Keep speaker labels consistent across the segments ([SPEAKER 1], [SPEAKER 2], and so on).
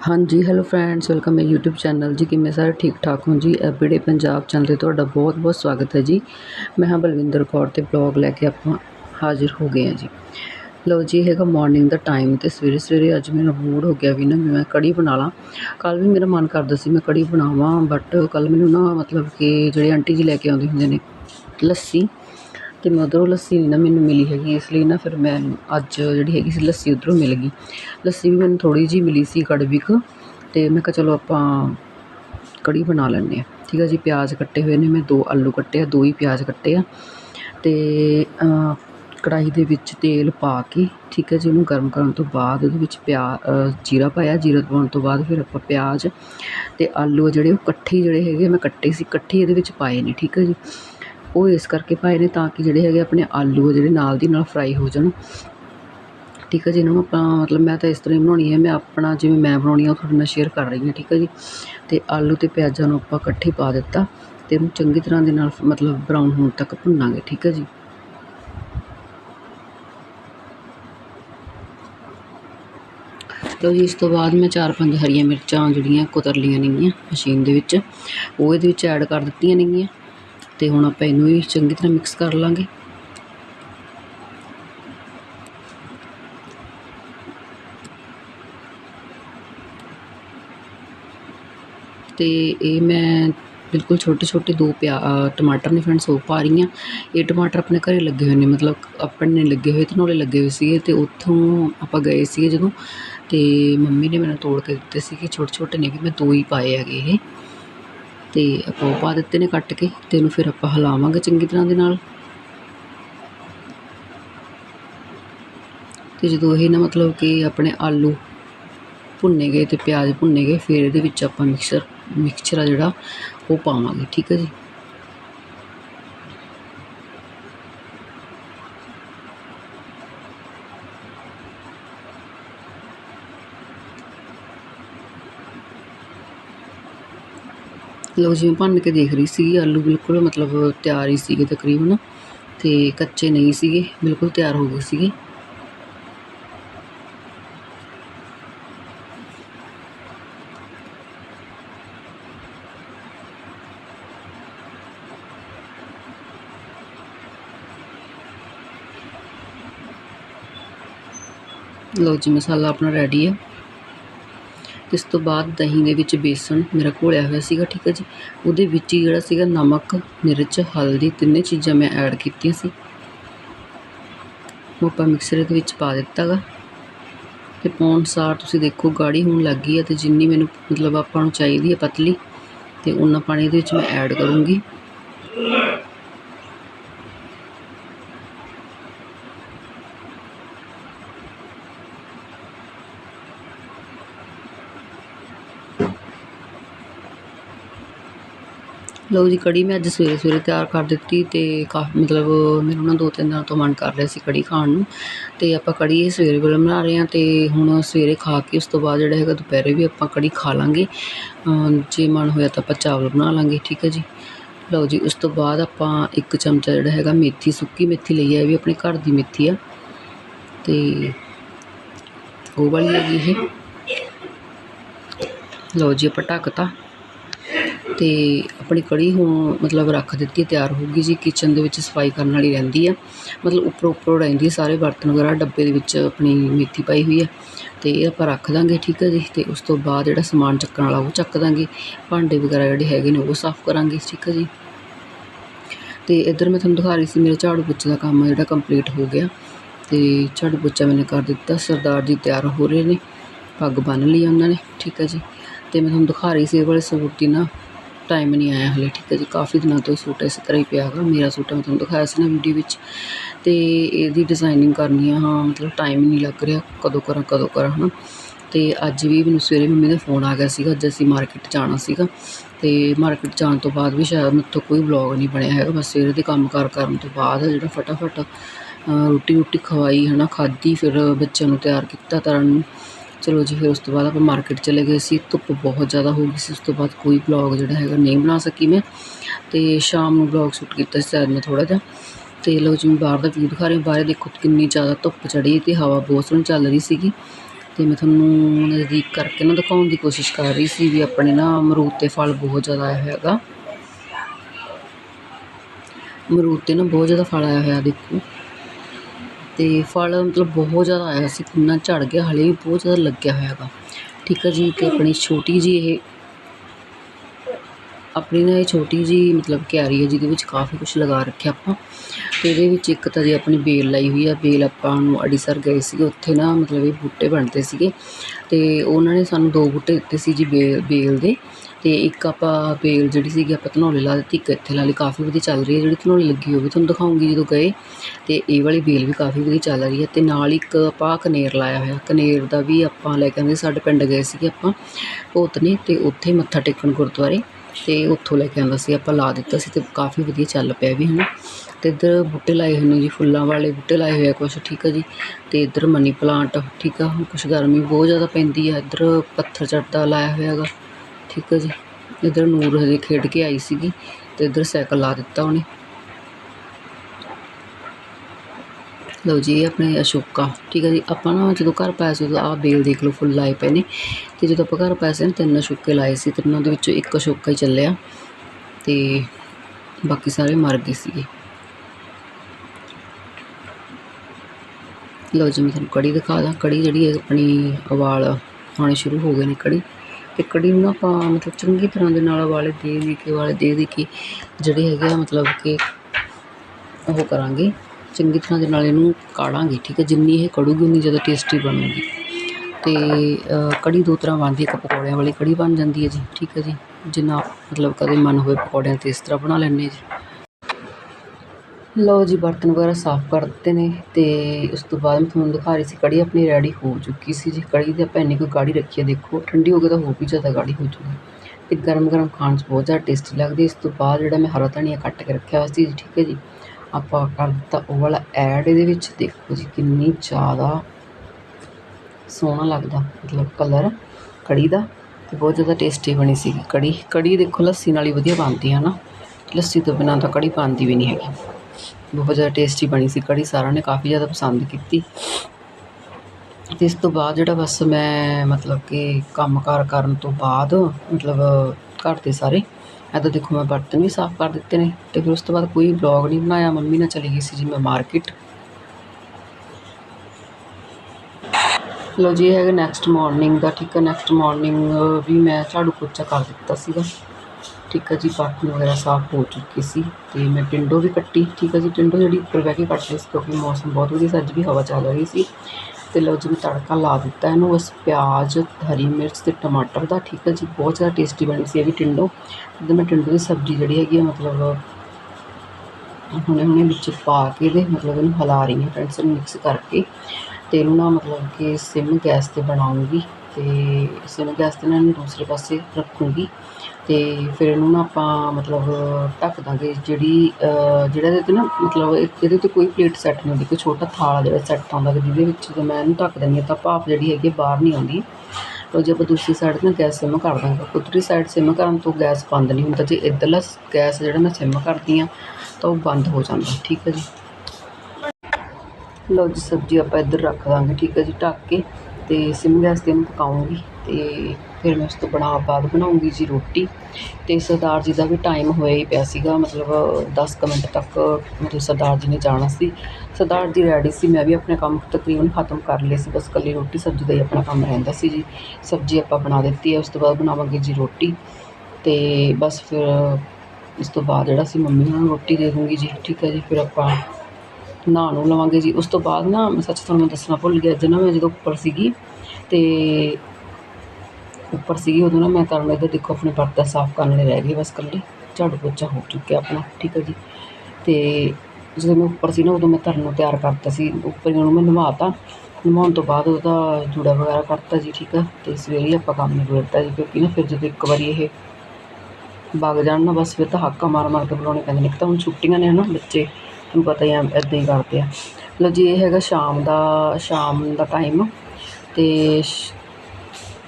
[SPEAKER 1] ਹਾਂਜੀ hello friends welcome my YouTube channel ਜੀ। ਕਿਵੇਂ ਸਾਰੇ ਠੀਕ ਠਾਕ ਹੋ ਜੀ? ਐਵਰੀਡੇ ਪੰਜਾਬ ਚੈਨਲ ਤੇ ਤੁਹਾਡਾ ਬਹੁਤ ਬਹੁਤ ਸਵਾਗਤ ਹੈ ਜੀ। ਮੈਂ ਹਾਂ ਬਲਵਿੰਦਰ ਕੌਰ ਤੇ ਬਲੌਗ ਲੈ ਕੇ ਆਪਾਂ ਹਾਜ਼ਰ ਹੋ ਗਏ ਹਾਂ ਜੀ। ਲਓ ਜੀ, ਹੈਗਾ ਮਾਰਨਿੰਗ ਦਾ ਟਾਈਮ ਤੇ ਸਵੇਰੇ ਸਵੇਰੇ ਅੱਜ ਮੇਰਾ ਮੂਡ ਹੋ ਗਿਆ ਵੀ ਨਾ ਵੀ ਮੈਂ ਕੜੀ ਬਣਾ ਲਾਂ। ਕੱਲ ਵੀ ਮੇਰਾ ਮਨ ਕਰਦਾ ਸੀ ਮੈਂ ਕੜੀ ਬਣਾਵਾਂ ਬਟ ਕੱਲ ਮੈਨੂੰ ਨਾ ਮਤਲਬ ਕਿ ਜਿਹੜੇ ਆਂਟੀ ਜੀ ਲੈ ਕੇ ਆਉਂਦੇ ਹੁੰਦੇ ਨੇ, ਲੱਸੀ ਅਤੇ ਮੈਂ ਉੱਧਰੋਂ ਲੱਸੀ ਨਹੀਂ ਨਾ ਮੈਨੂੰ ਮਿਲੀ ਹੈਗੀ, ਇਸ ਲਈ ਨਾ ਫਿਰ ਮੈਂ ਅੱਜ ਜਿਹੜੀ ਹੈਗੀ ਸੀ ਲੱਸੀ ਉੱਧਰੋਂ ਮਿਲ ਗਈ। ਲੱਸੀ ਵੀ ਮੈਨੂੰ ਥੋੜ੍ਹੀ ਜਿਹੀ ਮਿਲੀ ਸੀ ਕੜਵਿਕ ਅਤੇ ਮੈਂ ਕਿਹਾ ਚਲੋ ਆਪਾਂ ਕੜੀ ਬਣਾ ਲੈਂਦੇ ਹਾਂ। ਠੀਕ ਹੈ ਜੀ, ਪਿਆਜ਼ ਕੱਟੇ ਹੋਏ ਨੇ, ਮੈਂ ਦੋ ਆਲੂ ਕੱਟੇ ਆ, ਦੋ ਹੀ ਪਿਆਜ਼ ਕੱਟੇ ਆ ਤੇ ਕੜਾਹੀ ਦੇ ਵਿੱਚ ਤੇਲ ਪਾ ਕੇ, ਠੀਕ ਹੈ ਜੀ, ਉਹਨੂੰ ਗਰਮ ਕਰਨ ਤੋਂ ਬਾਅਦ ਉਹਦੇ ਵਿੱਚ ਪਿਆ ਜੀਰਾ ਪਾਇਆ, ਜੀਰਾ ਪਾਉਣ ਤੋਂ ਬਾਅਦ ਫਿਰ ਆਪਾਂ ਪਿਆਜ਼ ਅਤੇ ਆਲੂ ਜਿਹੜੇ, ਉਹ ਇਕੱਠੇ ਜਿਹੜੇ ਹੈਗੇ ਮੈਂ ਕੱਟੇ ਸੀ, ਇਕੱਠੇ ਇਹਦੇ ਵਿੱਚ ਪਾਏ ਨੇ, ਠੀਕ ਹੈ ਜੀ। ਉਹ ਇਸ ਕਰਕੇ ਪਾਏ ਨੇ ਤਾਂ ਕਿ ਜਿਹੜੇ ਹੈਗੇ ਆਪਣੇ ਆਲੂ ਆ ਜਿਹੜੇ ਨਾਲ ਦੀ ਨਾਲ ਫਰਾਈ ਹੋ ਜਾਣ। ਠੀਕ ਹੈ ਜੀ, ਇਹਨਾਂ ਨੂੰ ਆਪਾਂ ਮਤਲਬ ਮੈਂ ਤਾਂ ਇਸ ਤਰ੍ਹਾਂ ਹੀ ਬਣਾਉਣੀ ਹੈ ਮੈਂ ਆਪਣਾ ਜਿਵੇਂ ਮੈਂ ਬਣਾਉਣੀ ਆ, ਉਹ ਤੁਹਾਡੇ ਨਾਲ ਸ਼ੇਅਰ ਕਰ ਰਹੀ ਹਾਂ, ਠੀਕ ਹੈ ਜੀ। ਅਤੇ ਆਲੂ ਅਤੇ ਪਿਆਜ਼ਾਂ ਨੂੰ ਆਪਾਂ ਇਕੱਠੇ ਪਾ ਦਿੱਤਾ ਅਤੇ ਇਹਨੂੰ ਚੰਗੀ ਤਰ੍ਹਾਂ ਦੇ ਨਾਲ ਮਤਲਬ ਬਰਾਊਨ ਹੋਣ ਤੱਕ ਭੁੰਨਾਂਗੇ, ਠੀਕ ਹੈ ਜੀ। ਲਓ ਜੀ, ਇਸ ਤੋਂ ਬਾਅਦ ਮੈਂ ਚਾਰ ਪੰਜ ਹਰੀਆਂ ਮਿਰਚਾਂ ਜਿਹੜੀਆਂ ਕੁਤਰ ਲਈਆਂ ਨੇਗੀਆਂ ਮਸ਼ੀਨ ਦੇ ਵਿੱਚ, ਉਹ ਇਹਦੇ ਵਿੱਚ ਐਡ ਕਰ ਦਿੱਤੀਆਂ ਨੇਗੀਆਂ। ਤੇ ਹੁਣ ਆਪਾਂ ਇਹਨੂੰ ਵੀ ਚੰਗੀ ਤਰ੍ਹਾਂ ਮਿਕਸ ਕਰ ਲਾਂਗੇ। ਤੇ ਇਹ ਮੈਂ ਬਿਲਕੁਲ ਛੋਟੇ ਛੋਟੇ ਦੋ ਪਿਆ ਟਮਾਟਰ ਨੇ ਫਰੈਂਡਸ ਉਹ ਪਾ ਰਹੀ ਹਾਂ। ਇਹ ਟਮਾਟਰ ਆਪਣੇ ਘਰੇ ਲੱਗੇ ਹੋਏ ਨੇ, ਮਤਲਬ ਆਪਣੇ ਲੱਗੇ ਹੋਏ ਤੇ ਨਾਲੇ ਲੱਗੇ ਹੋਏ ਸੀਗੇ ਤੇ ਉੱਥੋਂ ਆਪਾਂ ਗਏ ਸੀਗੇ ਜਦੋਂ। ਤੇ ਮੰਮੀ ਨੇ ਮੈਨੂੰ ਤੋੜ ਕੇ ਦਿੱਤੇ ਸੀ ਕਿ ਛੋਟੇ ਛੋਟੇ ਨੇ ਵੀ ਮੈਂ ਦੋ ਹੀ ਪਾਏ ਹੈਗੇ ਇਹ। ਤੇ ਆਪਾਂ ਉਹ ਪਾ ਦਿੱਤੇ ਨੇ ਕੱਟ ਕੇ ਤੇ ਇਹਨੂੰ ਫਿਰ ਆਪਾਂ ਹਿਲਾਵਾਂਗੇ ਚੰਗੀ ਤਰ੍ਹਾਂ ਦੇ ਨਾਲ। ਤੇ ਜਦੋਂ ਇਹ ਨਾ ਮਤਲਬ ਕਿ ਆਪਣੇ ਆਲੂ ਭੁੰਨੇ ਗਏ ਤੇ ਪਿਆਜ਼ ਭੁੰਨੇ ਗਏ, ਫਿਰ ਇਹਦੇ ਵਿੱਚ ਆਪਾਂ ਮਿਕਸਰ ਮਿਕਸਚਰ ਆ ਜਿਹੜਾ, ਉਹ ਪਾਵਾਂਗੇ, ਠੀਕ ਹੈ ਜੀ? ਲਓ ਜੀ ਮੈਂ ਭੰਨ ਕੇ ਦੇਖ ਰਹੀ ਸੀ ਆਲੂ ਬਿਲਕੁਲ ਮਤਲਬ ਤਿਆਰ ਹੀ ਸੀਗੇ ਤਕਰੀਬਨ ਤੇ ਕੱਚੇ ਨਹੀਂ ਸੀਗੇ, ਬਿਲਕੁਲ ਤਿਆਰ ਹੋ ਗਏ ਸੀਗੇ। ਲਓ ਜੀ, ਮਸਾਲਾ ਆਪਣਾ ਰੈਡੀ ਹੈ। ਇਸ ਤੋਂ ਬਾਅਦ ਦਹੀਂ ਦੇ ਵਿੱਚ ਬੇਸਣ ਮੇਰਾ ਘੋਲਿਆ ਹੋਇਆ ਸੀਗਾ, ਠੀਕ ਹੈ ਜੀ। ਉਹਦੇ ਵਿੱਚ ਹੀ ਜਿਹੜਾ ਸੀਗਾ ਨਮਕ, ਮਿਰਚ, ਹਲਦੀ, ਤਿੰਨੇ ਚੀਜ਼ਾਂ ਮੈਂ ਐਡ ਕੀਤੀਆਂ ਸੀ। ਉਹ ਆਪਾਂ ਮਿਕਸਰ ਦੇ ਵਿੱਚ ਪਾ ਦਿੱਤਾ ਗਾ ਤੇ ਪਾਉਣ ਸਾਰ ਤੁਸੀਂ ਦੇਖੋ ਗਾੜੀ ਹੋਣ ਲੱਗ ਗਈ ਹੈ ਤੇ ਜਿੰਨੀ ਮੈਨੂੰ ਮਤਲਬ ਆਪਾਂ ਨੂੰ ਚਾਹੀਦੀ ਹੈ ਪਤਲੀ, ਤੇ ਉਹਨਾਂ ਪਾਣੀ ਇਹਦੇ ਵਿੱਚ ਮੈਂ ਐਡ ਕਰੂੰਗੀ। ਲਓ ਜੀ ਕੜੀ ਮੈਂ ਅੱਜ ਸਵੇਰੇ ਸਵੇਰੇ ਤਿਆਰ ਕਰ ਦਿੱਤੀ ਤੇ ਕਾਫੀ ਮਤਲਬ ਮੈਨੂੰ ਨਾ ਦੋ ਤਿੰਨ ਦਿਨਾਂ ਤੋਂ ਮਨ ਕਰ ਰਿਹਾ ਸੀ ਕੜੀ ਖਾਣ ਨੂੰ ਤੇ ਆਪਾਂ ਕੜੀ ਇਹ ਸਵੇਰੇ ਵੇਲੇ ਬਣਾ ਰਹੇ ਹਾਂ ਤੇ ਹੁਣ ਸਵੇਰੇ ਖਾ ਕੇ ਉਸ ਤੋਂ ਬਾਅਦ ਜਿਹੜਾ ਹੈਗਾ ਦੁਪਹਿਰੇ ਵੀ ਆਪਾਂ ਕੜੀ ਖਾ ਲਾਂਗੇ। ਜੇ ਮਨ ਹੋਇਆ ਤਾਂ ਆਪਾਂ ਚਾਵਲ ਬਣਾ ਲਾਂਗੇ, ਠੀਕ ਹੈ ਜੀ। ਲਓ ਜੀ, ਉਸ ਤੋਂ ਬਾਅਦ ਆਪਾਂ ਇੱਕ ਚਮਚਾ ਜਿਹੜਾ ਹੈਗਾ ਮੇਥੀ, ਸੁੱਕੀ ਮੇਥੀ ਲਈ ਆ ਇਹ ਵੀ ਆਪਣੇ ਘਰ ਦੀ ਮੇਥੀ ਆ। ਤੇ ਉਹ ਵਾਲੀ ਹੈਗੀ ਇਹ। ਲਓ ਜੀ, ਆਪਾਂ ਢੱਕਤਾ ਅਤੇ ਆਪਣੀ ਕੜੀ ਹੁਣ ਮਤਲਬ ਰੱਖ ਦਿੱਤੀ, ਤਿਆਰ ਹੋ ਗਈ ਜੀ। ਕਿਚਨ ਦੇ ਵਿੱਚ ਸਫ਼ਾਈ ਕਰਨ ਵਾਲੀ ਰਹਿੰਦੀ ਆ। ਮਤਲਬ ਉੱਪਰੋਂ ਉੱਪਰੋਂ ਰਹਿੰਦੀ ਆ ਸਾਰੇ ਬਰਤਨ ਵਗੈਰਾ, ਡੱਬੇ ਦੇ ਵਿੱਚ ਆਪਣੀ ਮੇਥੀ ਪਾਈ ਹੋਈ ਆ। ਅਤੇ ਇਹ ਆਪਾਂ ਰੱਖ ਦਾਂਗੇ, ਠੀਕ ਹੈ ਜੀ। ਅਤੇ ਉਸ ਤੋਂ ਬਾਅਦ ਜਿਹੜਾ ਸਮਾਨ ਚੱਕਣ ਵਾਲਾ ਉਹ ਚੱਕ ਦਾਂਗੇ। ਭਾਂਡੇ ਵਗੈਰਾ ਜਿਹੜੇ ਹੈਗੇ ਨੇ ਉਹ ਸਾਫ਼ ਕਰਾਂਗੇ, ਠੀਕ ਹੈ ਜੀ। ਅਤੇ ਇੱਧਰ ਮੈਂ ਤੁਹਾਨੂੰ ਦਿਖਾ ਰਹੀ ਸੀ, ਮੇਰੇ ਝਾੜੂ ਪੋਚੇ ਦਾ ਕੰਮ ਜਿਹੜਾ ਕੰਪਲੀਟ ਹੋ ਗਿਆ। ਅਤੇ ਝਾੜੂ ਪੋਚਾ ਮੈਨੇ ਕਰ ਦਿੱਤਾ, ਸਰਦਾਰ ਜੀ ਤਿਆਰ ਹੋ ਰਹੇ ਨੇ। ਪੱਗ ਬੰਨ੍ਹ ਲਈ ਆ ਉਹਨਾਂ ਨੇ, ਠੀਕ ਹੈ ਜੀ। ਅਤੇ ਮੈਂ ਤੁਹਾਨੂੰ ਦਿਖਾ ਰਹੀ ਸੀ, ਇਹ ਵਾਲੇ ਸੂਟ ਦੀ ਨਾ ਟਾਈਮ ਨਹੀਂ ਆਇਆ ਹਲੇ, ਠੀਕ ਹੈ ਜੀ। ਕਾਫੀ ਦਿਨਾਂ ਤੋਂ ਇਹ ਸੂਟ ਇਸੇ ਤਰ੍ਹਾਂ ਹੀ ਪਿਆ ਹੈਗਾ। ਮੇਰਾ ਸੂਟ ਮੈਂ ਤੁਹਾਨੂੰ ਦਿਖਾਇਆ ਸੀ ਨਾ ਵੀਡੀਓ ਵਿੱਚ। ਤੇ ਇਹਦੀ ਡਿਜ਼ਾਈਨਿੰਗ ਕਰਨੀ ਆ, ਹਾਂ, ਮਤਲਬ ਟਾਈਮ ਨਹੀਂ ਲੱਗ ਰਿਹਾ। ਕਦੋਂ ਕਰਾਂ ਕਦੋਂ ਕਰਾਂ, ਹਨਾ। ਤੇ ਅੱਜ ਵੀ ਮੈਨੂੰ ਸਵੇਰੇ ਮੰਮੀ ਦਾ ਫੋਨ ਆ ਗਿਆ ਸੀਗਾ, ਅੱਜ ਅਸੀਂ ਮਾਰਕੀਟ ਜਾਣਾ ਸੀਗਾ। ਤੇ ਮਾਰਕੀਟ ਜਾਣ ਤੋਂ ਬਾਅਦ ਵੀ ਸ਼ਾਇਦ ਮੇਰੇ ਕੋਈ ਵਲੌਗ ਨਹੀਂ ਬਣਿਆ ਹੈਗਾ। ਬਸ ਸਵੇਰੇ ਦੇ ਕੰਮ ਕਾਰ ਕਰਨ ਤੋਂ ਬਾਅਦ ਜਿਹੜਾ ਫਟਾਫਟ ਰੋਟੀ ਰੋਟੀ ਖਵਾਈ, ਹਨਾ, ਖਾਧੀ, ਫਿਰ ਬੱਚਿਆਂ ਨੂੰ ਤਿਆਰ ਕੀਤਾ ਤਰਨ ਨੂੰ। ਚਲੋ ਜੀ, ਫਿਰ ਉਸ ਤੋਂ ਬਾਅਦ ਆਪਾਂ ਮਾਰਕੀਟ ਚਲੇ ਗਏ ਸੀ। ਧੁੱਪ ਬਹੁਤ ਜ਼ਿਆਦਾ ਹੋ ਗਈ ਸੀ। ਉਸ ਤੋਂ ਬਾਅਦ ਕੋਈ ਵਲੌਗ ਜਿਹੜਾ ਹੈਗਾ ਨਹੀਂ ਬਣਾ ਸਕੀ ਮੈਂ। ਤੇ ਸ਼ਾਮ ਨੂੰ ਵਲੌਗ ਸ਼ੂਟ ਕੀਤਾ ਸੀ ਸ਼ਾਇਦ ਨੇ ਥੋੜ੍ਹਾ ਜਿਹਾ। ਤੇ ਲੋ ਜੀ, ਮੈਂ ਬਾਹਰ ਦਾ ਵਿਊ ਦਿਖਾ ਰਹੀ ਬਾਹਰ ਦੇਖੋ ਕਿੰਨੀ ਜ਼ਿਆਦਾ ਧੁੱਪ ਚੜੀ ਤੇ ਹਵਾ ਬਹੁਤ ਸੋਹਣੀ ਚੱਲ ਰਹੀ ਸੀਗੀ। ਤੇ ਮੈਂ ਤੁਹਾਨੂੰ ਨਜ਼ਦੀਕ ਕਰਕੇ ਨਾ ਦਿਖਾਉਣ ਦੀ ਕੋਸ਼ਿਸ਼ ਕਰ ਰਹੀ ਸੀ ਵੀ ਆਪਣੇ ਨਾ ਅਮਰੂਦ ਤੇ ਫਲ ਬਹੁਤ ਜ਼ਿਆਦਾ ਆਇਆ ਹੋਇਆ ਹੈਗਾ। ਅਮਰੂਦ ਤੇ ਨਾ ਬਹੁਤ ਜ਼ਿਆਦਾ ਫਲ ਆਇਆ ਹੋਇਆ, ਦੇਖੋ। ਅਤੇ ਫਲ ਮਤਲਬ ਬਹੁਤ ਜ਼ਿਆਦਾ ਆਇਆ ਸੀ, ਕਿੰਨਾ ਝੜ ਗਿਆ, ਹਾਲੇ ਵੀ ਬਹੁਤ ਜ਼ਿਆਦਾ ਲੱਗਿਆ ਹੋਇਆ ਹੈਗਾ ਠੀਕ ਆ ਜੀ ਤੇ ਆਪਣੀ ਛੋਟੀ ਜਿਹੀ ਇਹ ਆਪਣੀ ਨਾ ਇਹ ਛੋਟੀ ਜਿਹੀ ਮਤਲਬ ਕਿਆਰੀ ਹੈ ਜਿਹਦੇ ਵਿੱਚ ਕਾਫੀ ਕੁਛ ਲਗਾ ਰੱਖਿਆ ਆਪਾਂ। ਅਤੇ ਇਹਦੇ ਵਿੱਚ ਇੱਕ ਤਾਂ ਜੀ ਆਪਣੀ ਬੇਲ ਲਾਈ ਹੋਈ ਆ, ਬੇਲ ਆਪਾਂ ਨੂੰ ਅੜੀਸਰ ਗਏ ਸੀਗੇ, ਉੱਥੇ ਨਾ ਮਤਲਬ ਇਹ ਬੂਟੇ ਬਣਦੇ ਸੀਗੇ। ਅਤੇ ਉਹਨਾਂ ਨੇ ਸਾਨੂੰ ਦੋ ਬੂਟੇ ਦਿੱਤੇ ਸੀ ਜੀ ਬੇਲ ਬੇਲ ਦੇ। ਅਤੇ ਇੱਕ ਆਪਾਂ ਬੇਲ ਜਿਹੜੀ ਸੀਗੀ ਆਪਾਂ ਧਨੌਲੇ ਲਾ ਦਿੱਤੀ, ਇੱਕ ਇੱਥੇ ਲਾ ਲਈ, ਕਾਫੀ ਵਧੀਆ ਚੱਲ ਰਹੀ ਹੈ ਜਿਹੜੀ ਧਨੌਲੇ ਲੱਗੀ ਉਹ ਵੀ ਤੁਹਾਨੂੰ ਦਿਖਾਉਂਗੀ ਜਦੋਂ ਗਏ। ਅਤੇ ਇਹ ਵਾਲੀ ਬੇਲ ਵੀ ਕਾਫੀ ਵਧੀਆ ਚੱਲ ਰਹੀ ਹੈ ਅਤੇ ਨਾਲ ਇੱਕ ਆਪਾਂ ਕਨੇਰ ਲਾਇਆ ਹੋਇਆ, ਕਨੇਰ ਦਾ ਵੀ ਆਪਾਂ ਲੈ ਕੇ ਆਉਂਦੇ ਸਾਡੇ ਪਿੰਡ ਗਏ ਸੀਗੇ ਆਪਾਂ ਭੋਤਨੇ ਅਤੇ ਉੱਥੇ ਮੱਥਾ ਟੇਕਣ ਗੁਰਦੁਆਰੇ ਅਤੇ ਉੱਥੋਂ ਲੈ ਕੇ ਆਉਂਦਾ ਸੀ, ਆਪਾਂ ਲਾ ਦਿੱਤਾ ਸੀ ਅਤੇ ਕਾਫੀ ਵਧੀਆ ਚੱਲ ਪਿਆ ਵੀ ਹਨਾ। ਅਤੇ ਇੱਧਰ ਬੂਟੇ ਲਾਏ ਹੋਏ ਨੇ ਜੀ, ਫੁੱਲਾਂ ਵਾਲੇ ਬੂਟੇ ਲਾਏ ਹੋਏ ਆ ਕੁਛ, ਠੀਕ ਆ ਜੀ। ਅਤੇ ਇੱਧਰ ਮਨੀ ਪਲਾਂਟ, ਠੀਕ ਆ ਕੁਛ ਗਰਮੀ ਬਹੁਤ ਜ਼ਿਆਦਾ ਪੈਂਦੀ ਆ, ਇੱਧਰ ਪੱਥਰ ਚੜਦਾ ਲਾਇਆ ਹੋਇਆ ਹੈਗਾ। ਠੀਕ ਹੈ ਜੀ। ਇੱਧਰ ਨੂਰ ਹਜੇ ਖੇਡ ਕੇ ਆਈ ਸੀਗੀ ਤੇ ਇੱਧਰ ਸਾਈਕਲ ਲਾ ਦਿੱਤਾ ਉਹਨੇ। ਲਓ ਜੀ, ਇਹ ਆਪਣੇ ਅਸ਼ੋਕਾ, ਠੀਕ ਹੈ ਜੀ। ਆਪਾਂ ਨਾ ਜਦੋਂ ਘਰ ਪਾਇਆ ਸੀ ਉਦੋਂ ਆਹ ਬੇਲ ਦੇਖ ਲਓ, ਫੁੱਲ ਲਾਏ ਪਏ ਨੇ। ਤੇ ਜਦੋਂ ਆਪਾਂ ਘਰ ਪਾਇਆ ਸੀ ਨਾ, ਤਿੰਨ ਅਸ਼ੋਕੇ ਲਾਏ ਸੀ ਤਿੰਨਾਂ ਦੇ ਵਿੱਚੋਂ ਇੱਕ ਅਸ਼ੋਕਾ ਹੀ ਚੱਲਿਆ ਤੇ ਬਾਕੀ ਸਾਰੇ ਮਰ ਗਏ ਸੀਗੇ। ਲਓ ਜੀ, ਮੈਂ ਤੁਹਾਨੂੰ ਕੜੀ ਦਿਖਾ ਦਾਂ। ਕੜੀ ਜਿਹੜੀ ਹੈ ਆਪਣੀ ਉਬਾਲ ਆਉਣੇ ਸ਼ੁਰੂ ਹੋ ਗਏ ਨੇ ਕੜੀ। ਅਤੇ ਕੜੀ ਨੂੰ ਨਾ ਆਪਾਂ ਮਤਲਬ ਚੰਗੀ ਤਰ੍ਹਾਂ ਦੇ ਨਾਲ ਉਬਾਲੇ ਦੇ ਦੇ ਕੇ ਉਬਾਲੇ ਦੇ ਦੇ ਕੇ ਜਿਹੜੇ ਹੈਗੇ ਆ ਮਤਲਬ ਕਿ ਉਹ ਕਰਾਂਗੇ। ਚੰਗੀ ਤਰ੍ਹਾਂ ਦੇ ਨਾਲ ਇਹਨੂੰ ਕਾੜਾਂਗੇ, ਠੀਕ ਹੈ? ਜਿੰਨੀ ਇਹ ਕੜੂਗੀ, ਉਨੀ ਜ਼ਿਆਦਾ ਟੇਸਟੀ ਬਣੂਗੀ। ਅਤੇ ਕੜੀ ਦੋ ਤਰ੍ਹਾਂ ਬਣਦੀ, ਇੱਕ ਪਕੌੜਿਆਂ ਵਾਲੀ ਕੜੀ ਬਣ ਜਾਂਦੀ ਹੈ ਜੀ, ਠੀਕ ਹੈ ਜੀ? ਜਿੰਨਾ ਮਤਲਬ ਕਦੇ ਮਨ ਹੋਵੇ ਪਕੌੜਿਆਂ ਤੇ ਇਸ ਤਰ੍ਹਾਂ ਬਣਾ ਲੈਂਦੇ ਜੀ। ਲਓ ਜੀ, ਬਰਤਨ ਵਗੈਰਾ ਸਾਫ਼ ਕਰ ਦਿੱਤੇ ਨੇ ਤੇ ਉਸ ਤੋਂ ਬਾਅਦ ਮੈਂ ਤੁਹਾਨੂੰ ਦਿਖਾ ਰਹੀ ਸੀ ਕੜੀ ਆਪਣੀ ਰੈਡੀ ਹੋ ਚੁੱਕੀ ਸੀ ਜੀ। ਕੜੀ ਦੀ ਆਪਾਂ ਇੰਨੀ ਕੋਈ ਗਾੜੀ ਰੱਖੀ ਹੈ, ਦੇਖੋ, ਠੰਡੀ ਹੋ ਗਈ ਤਾਂ ਹੋਰ ਵੀ ਜ਼ਿਆਦਾ ਗਾੜੀ ਹੋ ਜੂਗੀ ਤੇ ਗਰਮ ਗਰਮ ਖਾਣ 'ਚ ਬਹੁਤ ਜ਼ਿਆਦਾ ਟੇਸਟੀ ਲੱਗਦੀ ਇਸ ਤੋਂ ਬਾਅਦ ਜਿਹੜਾ ਮੈਂ ਹਰਾ ਧਨੀਆ ਕੱਟ ਕੇ ਰੱਖਿਆ ਹੋਇਆ ਸੀ ਜੀ, ਠੀਕ ਹੈ ਜੀ। ਆਪਾਂ ਕਰ ਦਿੱਤਾ ਉਹ ਵਾਲਾ ਐਡ ਇਹਦੇ ਵਿੱਚ, ਦੇਖੋ ਜੀ, ਕਿੰਨੀ ਜ਼ਿਆਦਾ ਸੋਹਣਾ ਲੱਗਦਾ, ਮਤਲਬ ਕਲਰ ਕੜੀ ਦਾ ਤੇ ਬਹੁਤ ਜ਼ਿਆਦਾ ਟੇਸਟੀ ਬਣੀ ਸੀ ਕੜੀ ਕੜੀ ਦੇਖੋ, ਲੱਸੀ ਨਾਲ ਹੀ ਵਧੀਆ ਬਣਦੀ ਹੈ ਨਾ। ਲੱਸੀ ਤੋਂ ਬਿਨਾਂ ਤਾਂ ਕੜੀ ਬਣਦੀ ਵੀ ਨਹੀਂ ਹੈਗੀ। ਬਹੁਤ ਜ਼ਿਆਦਾ ਟੇਸਟੀ ਬਣੀ ਸੀ, ਕੜੀ ਸਾਰਿਆਂ ਨੇ ਕਾਫੀ ਜ਼ਿਆਦਾ ਪਸੰਦ ਕੀਤੀ। ਤੇ ਇਸ ਤੋਂ ਬਾਅਦ ਜਿਹੜਾ ਬਸ ਮੈਂ ਮਤਲਬ ਕਿ ਕੰਮਕਾਰ ਕਰਨ ਤੋਂ ਬਾਅਦ, ਮਤਲਬ ਘਰ ਦੇ ਸਾਰੇ ਇੱਧਰ ਦੇਖੋ ਮੈਂ ਬਰਤਨ ਵੀ ਸਾਫ਼ ਕਰ ਦਿੱਤੇ ਨੇ ਤੇ ਫਿਰ ਉਸ ਤੋਂ ਬਾਅਦ ਕੋਈ ਵਲੌਗ ਨਹੀਂ ਬਣਾਇਆ, ਮੰਮੀ ਨਾਲ ਚਲੀ ਗਈ ਸੀ ਜੀ ਮੈਂ ਮਾਰਕੀਟ ਲੋ ਜੀ ਹੈਗਾ ਨੈਕਸਟ ਮਾਰਨਿੰਗ ਦਾ, ਠੀਕ ਹੈ ਨੈਕਸਟ ਮਾਰਨਿੰਗ ਵੀ ਮੈਂ ਝਾੜੂ ਪੋਚਾ ਕਰ ਦਿੱਤਾ ਸੀਗਾ। ਠੀਕ ਆ ਜੀ ਬਾਕੀ ਵਗੈਰਾ ਸਾਫ਼ ਹੋ ਚੁੱਕੀ ਸੀ ਤੇ ਮੈਂ ਟਿੰਡੋ ਵੀ ਕੱਟੀ, ਠੀਕ ਆ ਜੀ ਟਿੰਡੋ ਜਿਹੜੀ ਉੱਪਰ ਬਹਿ ਕੇ ਕੱਟ ਲਈ ਸੀ ਕਿਉਂਕਿ ਮੌਸਮ ਬਹੁਤ ਵਧੀਆ ਸੀ, ਅੱਜ ਵੀ ਹਵਾ ਚੱਲ ਰਹੀ ਸੀ। ਤੇ ਲਓ ਜੀ, ਮੈਂ ਤੜਕਾ ਲਾ ਦਿੱਤਾ ਇਹਨੂੰ, ਬਸ ਪਿਆਜ਼, ਹਰੀ ਮਿਰਚ ਤੇ ਟਮਾਟਰ ਦਾ, ਠੀਕ ਆ ਜੀ, ਬਹੁਤ ਜ਼ਿਆਦਾ ਟੇਸਟੀ ਬਣੀ ਸੀ ਇਹ ਵੀ ਟਿੰਡੋ ਤੇ ਮੈਂ ਟਿੰਡੋ ਦੀ ਸਬਜ਼ੀ ਜਿਹੜੀ ਹੈਗੀ ਆ, ਮਤਲਬ ਹੁਣੇ ਹੁਣੇ ਵਿੱਚ ਪਾ ਕੇ ਇਹਦੇ ਮਤਲਬ ਇਹਨੂੰ ਹਿਲਾ ਰਹੀ ਹਾਂ ਫਰੈਂਡਸ ਨੂੰ ਮਿਕਸ ਕਰਕੇ। ਤੇ ਇਹਨੂੰ ਨਾ ਮਤਲਬ ਕਿ ਸਿਮ ਗੈਸ ਤੇ ਬਣਾਉਂਗੀ ਤੇ ਸਿਮ ਗੈਸ ਤੇ ਨਾ ਇਹਨੂੰ ਦੂਸਰੇ ਪਾਸੇ ਰੱਖੂੰਗੀ। ਅਤੇ ਫਿਰ ਇਹਨੂੰ ਨਾ ਆਪਾਂ ਮਤਲਬ ਢੱਕ ਦਾਂਗੇ ਜਿਹੜੀ ਜਿਹੜਾ ਇਹਦੇ ਤੇ ਨਾ ਮਤਲਬ ਇਹਦੇ ਉੱਤੇ ਕੋਈ ਪਲੇਟ ਸੈੱਟ ਨਹੀਂ ਹੁੰਦੀ ਕੋਈ ਛੋਟਾ ਥਾਲ ਜਿਹੜਾ ਸੈੱਟ ਆਉਂਦਾ ਕਿ ਜਿਹਦੇ ਵਿੱਚ ਜਦੋਂ ਮੈਂ ਇਹਨੂੰ ਢੱਕ ਦਿੰਦੀ ਹਾਂ, ਤਾਂ ਭਾਫ ਜਿਹੜੀ ਹੈਗੀ ਬਾਹਰ ਨਹੀਂ ਆਉਂਦੀ। ਲਓ ਜੇ ਆਪਾਂ ਦੂਸਰੀ ਸਾਈਡ ਤੇ ਨਾ ਗੈਸ ਸਿਮ ਕਰ ਦਾਂਗੇ ਉਧਰਲੀ ਸਾਈਡ ਸਿਮ ਕਰਨ ਤੋਂ ਗੈਸ ਬੰਦ ਨਹੀਂ ਹੁੰਦਾ, ਜੇ ਇੱਧਰਲਾ ਗੈਸ ਜਿਹੜਾ ਮੈਂ ਸਿਮ ਕਰਦੀ ਹਾਂ, ਤਾਂ ਉਹ ਬੰਦ ਹੋ ਜਾਂਦਾ, ਠੀਕ ਹੈ ਜੀ। ਲਓ ਜੀ, ਸਬਜ਼ੀ ਆਪਾਂ ਇੱਧਰ ਰੱਖ ਦਾਂਗੇ, ਠੀਕ ਹੈ ਜੀ, ਢੱਕ ਕੇ। ਤੇ ਸਿਮ ਗੈਸ ਤੇ ਇਹਨੂੰ ਪਕਾਉਂਗੀ ਤੇ ਫਿਰ ਮੈਂ ਉਸ ਤੋਂ ਬਣਾ ਬਾਅਦ ਬਣਾਉਂਗੀ ਜੀ ਰੋਟੀ। ਤੇ ਸਰਦਾਰ ਜੀ ਦਾ ਵੀ ਟਾਈਮ ਹੋਇਆ ਹੀ ਪਿਆ ਸੀਗਾ, ਮਤਲਬ 10 ਕੁ ਮਿੰਟ ਤੱਕ ਮਤਲਬ ਸਰਦਾਰ ਜੀ ਨੇ ਜਾਣਾ ਸੀ। ਸਰਦਾਰ ਜੀ ਰੈਡੀ ਸੀ, ਮੈਂ ਵੀ ਆਪਣੇ ਕੰਮ ਤਕਰੀਬਨ ਖਤਮ ਕਰ ਲਏ ਸੀ, ਬਸ ਕੱਲੀ ਰੋਟੀ ਸਬਜ਼ੀ ਦਾ ਹੀ ਆਪਣਾ ਕੰਮ ਰਹਿੰਦਾ ਸੀ ਜੀ। ਸਬਜ਼ੀ ਆਪਾਂ ਬਣਾ ਦਿੱਤੀ ਹੈ, ਉਸ ਤੋਂ ਬਾਅਦ ਬਣਾਵਾਂਗੇ ਜੀ ਰੋਟੀ। ਤੇ ਬਸ ਫਿਰ ਇਸ ਤੋਂ ਬਾਅਦ ਜਿਹੜਾ ਸੀ ਮੰਮੀ ਨੂੰ ਰੋਟੀ ਦੇ ਦੂੰਗੀ ਜੀ, ਠੀਕ ਹੈ ਜੀ, ਫਿਰ ਆਪਾਂ ਨਹਾ ਨੂੰ ਲਵਾਂਗੇ ਜੀ। ਉਸ ਤੋਂ ਬਾਅਦ ਨਾ ਮੈਂ ਸੱਚ ਤੁਹਾਨੂੰ ਮੈਂ ਦੱਸਣਾ ਭੁੱਲ ਗਿਆ ਜਦੋਂ ਨਾ ਮੈਂ ਜਦੋਂ ਉੱਪਰ ਸੀਗੀ ਤੇ ਉੱਪਰ ਸੀਗੀ, ਉਦੋਂ ਨਾ ਮੈਂ ਕਰਨ ਇੱਧਰ ਦੇਖੋ ਆਪਣੇ ਬਰਤਨ ਸਾਫ਼ ਕਰਨ ਲਈ ਰਹਿ ਗਏ ਬਸ ਇਕੱਲੇ। ਝਾੜੂ ਪੋਚਾ ਹੋ ਚੁੱਕਿਆ ਆਪਣਾ, ਠੀਕ ਹੈ ਜੀ। ਤੇ ਜਦੋਂ ਮੈਂ ਉੱਪਰ ਸੀ ਨਾ, ਉਦੋਂ ਮੈਂ ਧਰਨ ਨੂੰ ਤਿਆਰ ਕਰਤਾ ਸੀ। ਉੱਪਰ ਨੂੰ ਮੈਂ ਨਵਾਤਾ। ਨਵਾਉਣ ਤੋਂ ਬਾਅਦ ਉਹਦਾ ਜੂੜਾ ਵਗੈਰਾ ਕਰਤਾ ਜੀ, ਠੀਕ ਆ ਤੇ ਸਵੇਰੇ ਆਪਾਂ ਕੰਮ ਨਿਬੇੜਤਾ ਜੀ, ਕਿਉਂਕਿ ਨਾ ਫਿਰ ਜਦੋਂ ਇੱਕ ਵਾਰੀ ਇਹ ਵਗ ਜਾਣ ਨਾ, ਬਸ ਫਿਰ ਤਾਂ ਹੱਕਾ ਮਾਰ ਮਾਰ ਕੇ ਬੁਲਾਉਣੇ ਪੈਂਦੇ ਨੇ। ਇੱਕ ਤਾਂ ਹੁਣ ਛੁੱਟੀਆਂ ਨੇ ਹਨਾ ਬੱਚੇ। ਤੁਹਾਨੂੰ ਪਤਾ ਹੀ ਆ ਇੱਦਾਂ ਹੀ ਕਰਦੇ ਆ। ਲਓ ਜੀ, ਇਹ ਹੈਗਾ ਸ਼ਾਮ ਦਾ ਸ਼ਾਮ ਦਾ ਟਾਈਮ ਤੇ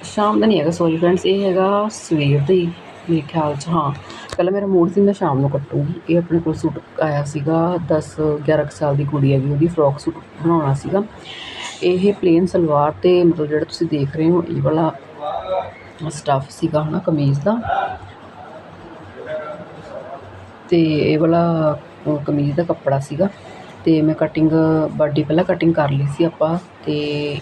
[SPEAKER 1] ਸ਼ਾਮ ਦਾ ਨਹੀਂ ਹੈਗਾ ਸੌਰੀ ਫਰੈਂਡਸ ਇਹ ਹੈਗਾ ਸਵੇਰ ਦਾ ਹੀ, ਮੇਰੇ ਖਿਆਲ 'ਚ, ਹਾਂ। ਪਹਿਲਾਂ ਮੇਰਾ ਮੂਡ ਸੀ, ਮੈਂ ਸ਼ਾਮ ਨੂੰ ਕੱਟੂਗੀ। ਇਹ ਆਪਣੇ ਕੋਲ ਸੂਟ ਆਇਆ ਸੀਗਾ 10 11 ਕੁ ਸਾਲ ਦੀ ਕੁੜੀ ਹੈਗੀ, ਉਹਦੀ ਫਰੋਕ ਸੂਟ ਬਣਾਉਣਾ ਸੀਗਾ। ਇਹ ਪਲੇਨ ਸਲਵਾਰ ਤੇ ਮਤਲਬ ਜਿਹੜਾ ਤੁਸੀਂ ਦੇਖ ਰਹੇ ਹੋ, ਇਹ ਵਾਲਾ ਸਟੱਫ ਸੀਗਾ, ਹਨਾ, ਕਮੀਜ਼ ਦਾ। ਤੇ ਇਹ ਵਾਲਾ ਕਮੀਜ਼ ਦਾ ਕੱਪੜਾ ਸੀਗਾ ਅਤੇ ਮੈਂ ਕਟਿੰਗ ਬਾਡੀ ਪਹਿਲਾਂ ਕਟਿੰਗ ਕਰ ਲਈ ਸੀ ਆਪਾਂ ਅਤੇ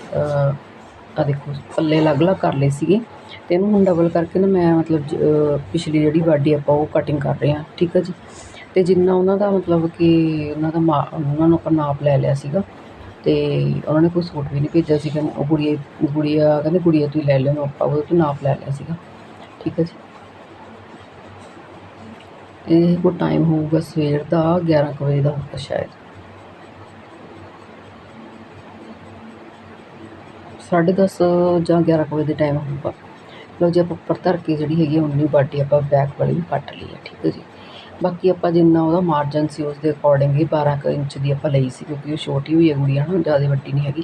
[SPEAKER 1] ਆ ਦੇਖੋ ਪੱਲੇ ਅਲੱਗ-ਅਲੱਗ ਕਰ ਲਏ ਸੀਗੇ ਅਤੇ ਇਹਨੂੰ ਹੁਣ ਡਬਲ ਕਰਕੇ ਨਾ ਮੈਂ ਮਤਲਬ ਜ- ਪਿਛਲੀ ਜਿਹੜੀ ਬਾਡੀ ਆਪਾਂ ਉਹ ਕਟਿੰਗ ਕਰ ਰਹੇ ਹਾਂ, ਠੀਕ ਹੈ ਜੀ? ਅਤੇ ਜਿੰਨਾ ਉਹਨਾਂ ਦਾ ਮਤਲਬ ਕਿ ਉਹਨਾਂ ਦਾ ਮਾ, ਉਹਨਾਂ ਨੂੰ ਆਪਾਂ ਨਾਪ ਲੈ ਲਿਆ ਸੀਗਾ ਅਤੇ ਉਹਨਾਂ ਨੇ ਕੋਈ ਸੂਟ ਵੀ ਨਹੀਂ ਭੇਜਿਆ ਸੀ ਕਹਿੰਦੇ ਉਹ ਗੁੜੀਆ ਗੁੜੀਆ ਕਹਿੰਦੇ ਗੁੜੀਆ ਤੁਸੀਂ ਲੈ ਲਿਓ ਆਪਾਂ ਉਹਦੇ ਤੋਂ ਨਾਪ ਲੈ ਲਿਆ ਸੀਗਾ, ਠੀਕ ਹੈ ਜੀ? ਇਹ ਕੋ ਟਾਈਮ ਹੋਊਗਾ ਸਵੇਰ ਦਾ 11 ਕੁ ਵਜੇ ਦਾ ਹੋਊਗਾ ਸ਼ਾਇਦ। ਸਾਢੇ ਦਸ ਜਾਂ 11 ਕੁ ਵਜੇ ਦੇ ਟਾਈਮ ਹੋਊਗਾ। ਲਓ ਜੀ, ਆਪਾਂ ਉੱਪਰ ਧਰ ਕੇ ਜਿਹੜੀ ਹੈਗੀ ਆ, ਉਨੀ ਬਾਟੀ ਆਪਾਂ ਬੈਕ ਵਾਲੀ ਵੀ ਕੱਟ ਲਈ ਹੈ ਠੀਕ ਹੈ ਜੀ। ਬਾਕੀ ਆਪਾਂ ਜਿੰਨਾ ਉਹਦਾ ਮਾਰਜਨ ਸੀ, ਉਸ ਦੇ ਅਕੋਰਡਿੰਗ ਹੀ 12 ਕੁ ਇੰਚ ਦੀ ਆਪਾਂ ਲਈ ਸੀ, ਕਿਉਂਕਿ ਉਹ ਛੋਟੀ ਹੋਈ ਹੈ ਗੁੜੀਆ ਨਾ, ਜ਼ਿਆਦਾ ਵੱਡੀ ਨਹੀਂ ਹੈਗੀ।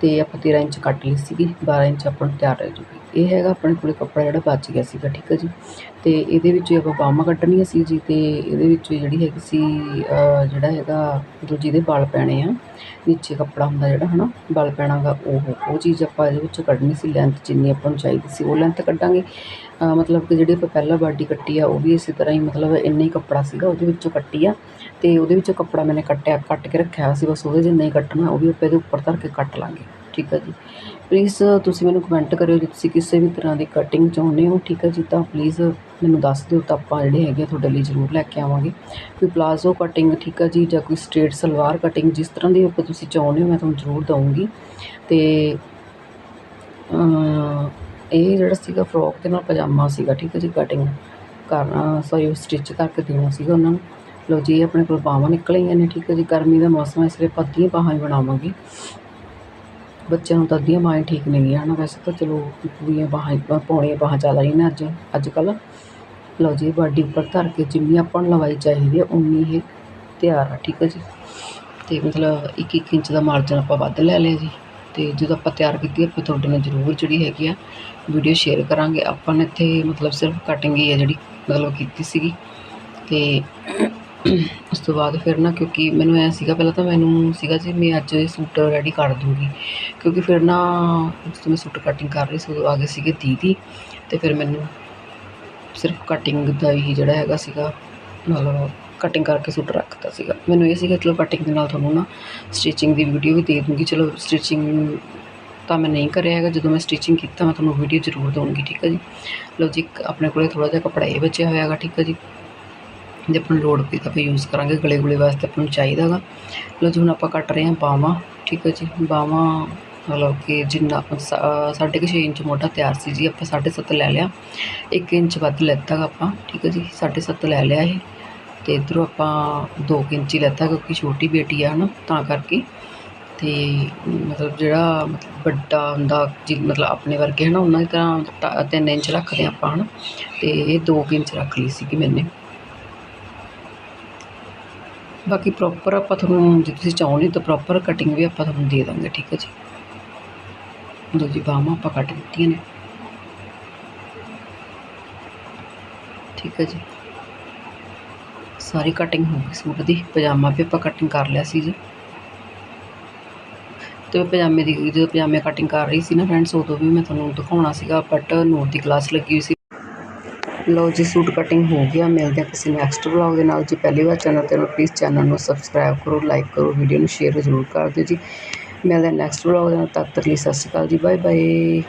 [SPEAKER 1] ਤੇ ਆਪਾਂ 13 ਇੰਚ ਕੱਟ ਲਈ ਸੀਗੀ 12 ਇੰਚ ਆਪਾਂ ਨੂੰ ਤਿਆਰ ਰਹਿ ਜੂਗੀ। ਇਹ ਹੈਗਾ ਆਪਣੇ ਕੋਲੇ ਕੱਪੜਾ ਜਿਹੜਾ ਬਚ ਗਿਆ ਸੀਗਾ, ਠੀਕ ਹੈ ਜੀ? ਤੇ ਇਹਦੇ ਵਿੱਚ ਆਪਾਂ ਬਾਹਾਂ ਕੱਢਣੀਆਂ ਸੀ ਜੀ, ਤੇ ਇਹਦੇ ਵਿੱਚ ਜਿਹੜੀ ਹੈਗੀ ਸੀ ਜਿਹੜਾ ਹੈਗਾ, ਦੂਜੀ ਦੇ ਵਾਲ ਪੈਣੇ ਆ। ਨੀਚੇ ਕੱਪੜਾ ਹੁੰਦਾ ਜਿਹੜਾ ਹਨਾ ਵਾਲ ਪੈਣਾਗਾ ਉਹ ਉਹ ਚੀਜ਼ ਆਪਾਂ ਇਹਦੇ ਵਿੱਚੋਂ ਕੱਢਣੀ ਸੀ ਲੈਂਥ ਜਿੰਨੀ ਆਪਾਂ ਨੂੰ ਚਾਹੀਦੀ ਸੀ, ਉਹ ਲੈਂਥ ਕੱਢਾਂਗੇ। ਮਤਲਬ ਕਿ ਜਿਹੜੀ ਆਪਾਂ ਪਹਿਲਾਂ ਬਾਡੀ ਕੱਟੀ ਆ, ਉਹ ਵੀ ਇਸੇ ਤਰ੍ਹਾਂ ਹੀ ਮਤਲਬ ਇੰਨਾ ਹੀ ਕੱਪੜਾ ਸੀਗਾ, ਉਹਦੇ ਵਿੱਚੋਂ ਕੱਟੀ ਆ। ਤੇ ਉਹਦੇ ਵਿੱਚੋਂ ਕੱਪੜਾ ਮੈਨੇ ਕੱਟਿਆ, ਕੱਟ ਕੇ ਰੱਖਿਆ ਸੀ, ਬਸ ਉਹਦੇ ਜਿੰਨਾ ਹੀ ਕੱਟਣਾ, ਉਹ ਵੀ ਆਪਾਂ ਇਹਦੇ ਉੱਪਰ ਧਰ ਕੇ ਕੱਟ ਲਾਂਗੇ। ਠੀਕ ਹੈ ਜੀ। ਪਲੀਜ਼ ਤੁਸੀਂ ਮੈਨੂੰ ਕਮੈਂਟ ਕਰਿਓ ਜੇ ਤੁਸੀਂ ਕਿਸੇ ਵੀ ਤਰ੍ਹਾਂ ਦੀ ਕਟਿੰਗ ਚਾਹੁੰਦੇ ਹੋ, ਠੀਕ ਹੈ ਜੀ, ਤਾਂ ਪਲੀਜ਼ ਮੈਨੂੰ ਦੱਸ ਦਿਓ ਤਾਂ ਆਪਾਂ ਜਿਹੜੇ ਹੈਗੇ ਆ ਤੁਹਾਡੇ ਲਈ ਜ਼ਰੂਰ ਲੈ ਕੇ ਆਵਾਂਗੇ। ਕੋਈ ਪਲਾਜ਼ੋ ਕਟਿੰਗ ਠੀਕ ਆ ਜੀ ਜਾਂ ਕੋਈ ਸਟ੍ਰੇਟ ਸਲਵਾਰ ਕਟਿੰਗ ਜਿਸ ਤਰ੍ਹਾਂ ਦੀ ਆਪਾਂ ਤੁਸੀਂ ਚਾਹੁੰਦੇ ਹੋ ਮੈਂ ਤੁਹਾਨੂੰ ਜ਼ਰੂਰ ਦਊਂਗੀ। ਤੇ ਇਹ ਜਿਹੜਾ ਸੀਗਾ ਫਰੋਕ ਦੇ ਨਾਲ ਪਜਾਮਾ ਸੀਗਾ ਠੀਕ ਹੈ ਜੀ ਕਟਿੰਗ ਕਰਨਾ ਸੌਰੀ ਸਟਿਚ ਕਰਕੇ ਦੇਣਾ ਸੀਗਾ ਉਹਨਾਂ ਨੂੰ। ਲਓ ਜੀ, ਇਹ ਆਪਣੇ ਕੋਲ ਬਾਹਾਂ ਨਿਕਲੀਆਂ ਨੇ ਠੀਕ ਹੈ ਜੀ, ਗਰਮੀ ਦਾ ਮੌਸਮ ਹੈ ਇਸ ਲਈ ਪੱਤੀਆਂ ਬਾਹਾਂ ਹੀ ਬਣਾਵਾਂਗੇ। ਬੱਚਿਆਂ ਨੂੰ ਤਾਂ ਅੱਧੀਆਂ ਬਾਹਾਂ ਹੀ ਠੀਕ ਨਹੀਂ ਹੈ ਨਾ ਵੈਸੇ ਤਾਂ ਚਲੋ, ਪੂਰੀਆਂ ਬਾਹਾਂ ਪਾਉਣੀਆਂ ਬਾਹਾਂ ਚੱਲ ਰਹੀਆਂ ਨੇ ਅੱਜ ਅੱਜ ਕੱਲ੍ਹ। ਲਓ ਜੀ, ਬਾਡੀ ਉੱਪਰ ਧਰ ਕੇ ਜਿੰਨੀ ਆਪਾਂ ਨੂੰ ਲੰਬਾਈ ਚਾਹੀਦੀ ਹੈ ਉਨੀ ਇਹ ਤਿਆਰ ਆ, ਠੀਕ ਹੈ ਜੀ। ਅਤੇ ਮਤਲਬ ਇੱਕ ਇੱਕ ਇੰਚ ਦਾ ਮਾਰਜਨ ਆਪਾਂ ਵੱਧ ਲੈ ਲਿਆ ਜੀ। ਅਤੇ ਜਦੋਂ ਆਪਾਂ ਤਿਆਰ ਕੀਤੀ, ਆਪਾਂ ਤੁਹਾਡੇ ਨਾਲ ਜ਼ਰੂਰ ਜਿਹੜੀ ਹੈਗੀ ਆ ਵੀਡੀਓ ਸ਼ੇਅਰ ਕਰਾਂਗੇ। ਆਪਾਂ ਨੇ ਇੱਥੇ ਮਤਲਬ ਸਿਰਫ ਕਟਿੰਗ ਹੀ ਹੈ ਜਿਹੜੀ ਮਤਲਬ ਕੀਤੀ ਸੀਗੀ। ਅਤੇ ਉਸ ਤੋਂ ਬਾਅਦ ਫਿਰ ਨਾ, ਕਿਉਂਕਿ ਮੈਨੂੰ ਐ ਸੀਗਾ, ਪਹਿਲਾਂ ਤਾਂ ਮੈਨੂੰ ਸੀਗਾ ਜੀ, ਮੈਂ ਅੱਜ ਇਹ ਸੂਟ ਰੈਡੀ ਕਰ ਦੂੰਗੀ। ਕਿਉਂਕਿ ਫਿਰ ਨਾ, ਜਦੋਂ ਮੈਂ ਸੂਟ ਕਟਿੰਗ ਕਰ ਰਹੀ ਸੀ, ਉਦੋਂ ਆ ਗਏ ਸੀਗੇ ਦੀਦੀ ਅਤੇ ਫਿਰ ਮੈਨੂੰ ਸਿਰਫ ਕਟਿੰਗ ਦਾ ਹੀ ਜਿਹੜਾ ਹੈਗਾ ਸੀਗਾ ਮਤਲਬ ਕਟਿੰਗ ਕਰਕੇ ਸੂਟ ਰੱਖਤਾ ਸੀਗਾ। ਮੈਨੂੰ ਇਹ ਸੀਗਾ, ਚਲੋ ਕਟਿੰਗ ਦੇ ਨਾਲ ਤੁਹਾਨੂੰ ਨਾ ਸਟਿਚਿੰਗ ਦੀ ਵੀਡੀਓ ਵੀ ਦੇ ਦੂੰਗੀ। ਚਲੋ ਸਟਿਚਿੰਗ ਤਾਂ ਮੈਂ ਨਹੀਂ ਕਰਿਆ ਹੈਗਾ। ਜਦੋਂ ਮੈਂ ਸਟਿਚਿੰਗ ਕੀਤਾ, ਮੈਂ ਤੁਹਾਨੂੰ ਵੀਡੀਓ ਜ਼ਰੂਰ ਦਊਂਗੀ, ਠੀਕ ਹੈ ਜੀ? ਲਓ ਜੀ, ਇੱਕ ਆਪਣੇ ਕੋਲੇ ਥੋੜਾ ਜਿਹਾ ਕੱਪੜਾ ਇਹ ਬਚਿਆ ਹੋਇਆ ਹੈਗਾ, ਠੀਕ ਹੈ ਜੀ? ਜੇ ਆਪਾਂ ਨੂੰ ਲੋੜ ਪਈ ਤਾਂ ਆਪਾਂ ਯੂਜ਼ ਕਰਾਂਗੇ। ਗਲੇ ਗੁਲੇ ਵਾਸਤੇ ਆਪਾਂ ਨੂੰ ਚਾਹੀਦਾ ਹੈਗਾ। ਲਓ ਜੀ, ਹੁਣ ਆਪਾਂ ਕੱਟ ਰਹੇ ਹਾਂ ਬਾਹਾਂ ਠੀਕ ਹੈ ਜੀ? ਬਾਹਾਂ ਮਤਲਬ ਕਿ ਜਿੰਨਾ ਸਾ- ਸਾਢੇ ਕੁ ਛੇ ਇੰਚ ਮੋਢਾ ਤਿਆਰ ਸੀ ਜੀ, ਆਪਾਂ ਸਾਢੇ ਸੱਤ ਲੈ ਲਿਆ। 1 ਇੰਚ ਵੱਧ ਲੈਤਾ ਆਪਾਂ, ਠੀਕ ਹੈ ਜੀ, ਸਾਢੇ ਸੱਤ ਲੈ ਲਿਆ ਇਹ। ਤੇ ਇਧਰੋਂ ਆਪਾਂ 2 ਇੰਚ ਹੀ ਲੈਤਾ ਕਿਉਂਕਿ ਛੋਟੀ ਬੇਟੀ ਆ ਹਨਾ ਤਾਂ ਕਰਕੇ। ਤੇ ਮਤਲਬ ਜਿਹੜਾ ਮਤਲਬ ਵੱਡਾ ਹੁੰਦਾ, ਜੀ ਮਤਲਬ ਆਪਣੇ ਵਰਗੇ ਹਨਾ, ਉਹਨਾਂ ਦੀ ਤਰ੍ਹਾਂ 3 ਇੰਚ ਰੱਖਦੇ ਹਾਂ ਆਪਾਂ ਹਨਾ। ਤੇ ਇਹ 2 ਇੰਚ ਰੱਖ ਲਈ ਸੀ ਕਿ ਮੈਨੇ। ਬਾਕੀ ਪ੍ਰੋਪਰ ਆਪਾਂ ਤੁਹਾਨੂੰ, ਜੇ ਤੁਸੀਂ ਚਾਹੁੰਦੇ ਤਾਂ ਪ੍ਰੋਪਰ ਕਟਿੰਗ ਵੀ ਆਪਾਂ ਤੁਹਾਨੂੰ ਦੇ ਦਾਂਗੇ, ਠੀਕ ਹੈ ਜੀ। ਦੂਜੀ ਬਾਹਾਂ ਆਪਾਂ ਕੱਟ ਦਿੱਤੀਆਂ ਨੇ। ਠੀਕ ਹੈ ਜੀ। ਸਾਰੀ ਕਟਿੰਗ ਹੋ ਗਈ ਸੂਟ ਦੀ। ਪਜਾਮਾ ਵੀ ਆਪਾਂ ਕਟਿੰਗ ਕਰ ਲਿਆ ਸੀ ਜੀ। ਤੇ ਪਜਾਮੇ ਦੀ ਜਦੋਂ ਪਜਾਮੇ ਕਟਿੰਗ ਕਰ ਰਹੀ ਸੀ ਨਾ ਫਰੈਂਡਸ ਉਦੋਂ ਵੀ ਮੈਂ ਤੁਹਾਨੂੰ ਦਿਖਾਉਣਾ ਸੀਗਾ ਬਟ ਨੋਟ ਦੀ ਕਲਾਸ ਲੱਗੀ ਹੋਈ ਸੀ। ਲਓ ਜੀ, ਸੂਟ ਕਟਿੰਗ ਹੋ ਗਿਆ। ਮਿਲਦੇ ਹਾਂ ਕਿਸੇ ਨੈਕਸਟ ਵਲੌਗ ਦੇ ਨਾਲ ਜੀ। ਪਹਿਲੀ ਵਾਰ ਚੈਨਲ ਤੇ ਪਲੀਜ਼ ਚੈਨਲ ਨੂੰ ਸਬਸਕ੍ਰਾਈਬ ਕਰੋ ਲਾਈਕ ਕਰੋ ਵੀਡੀਓ ਨੂੰ ਸ਼ੇਅਰ ਜ਼ਰੂਰ ਕਰ ਦਿਓ ਜੀ। ਮਿਲਦੇ ਹਾਂ ਨੈਕਸਟ ਵਲੌਗ ਦੇ ਨਾਲ, ਤਦ ਤੱਕ ਲਈ ਸਤਿ ਸ਼੍ਰੀ ਅਕਾਲ ਜੀ ਬਾਏ ਬਾਏ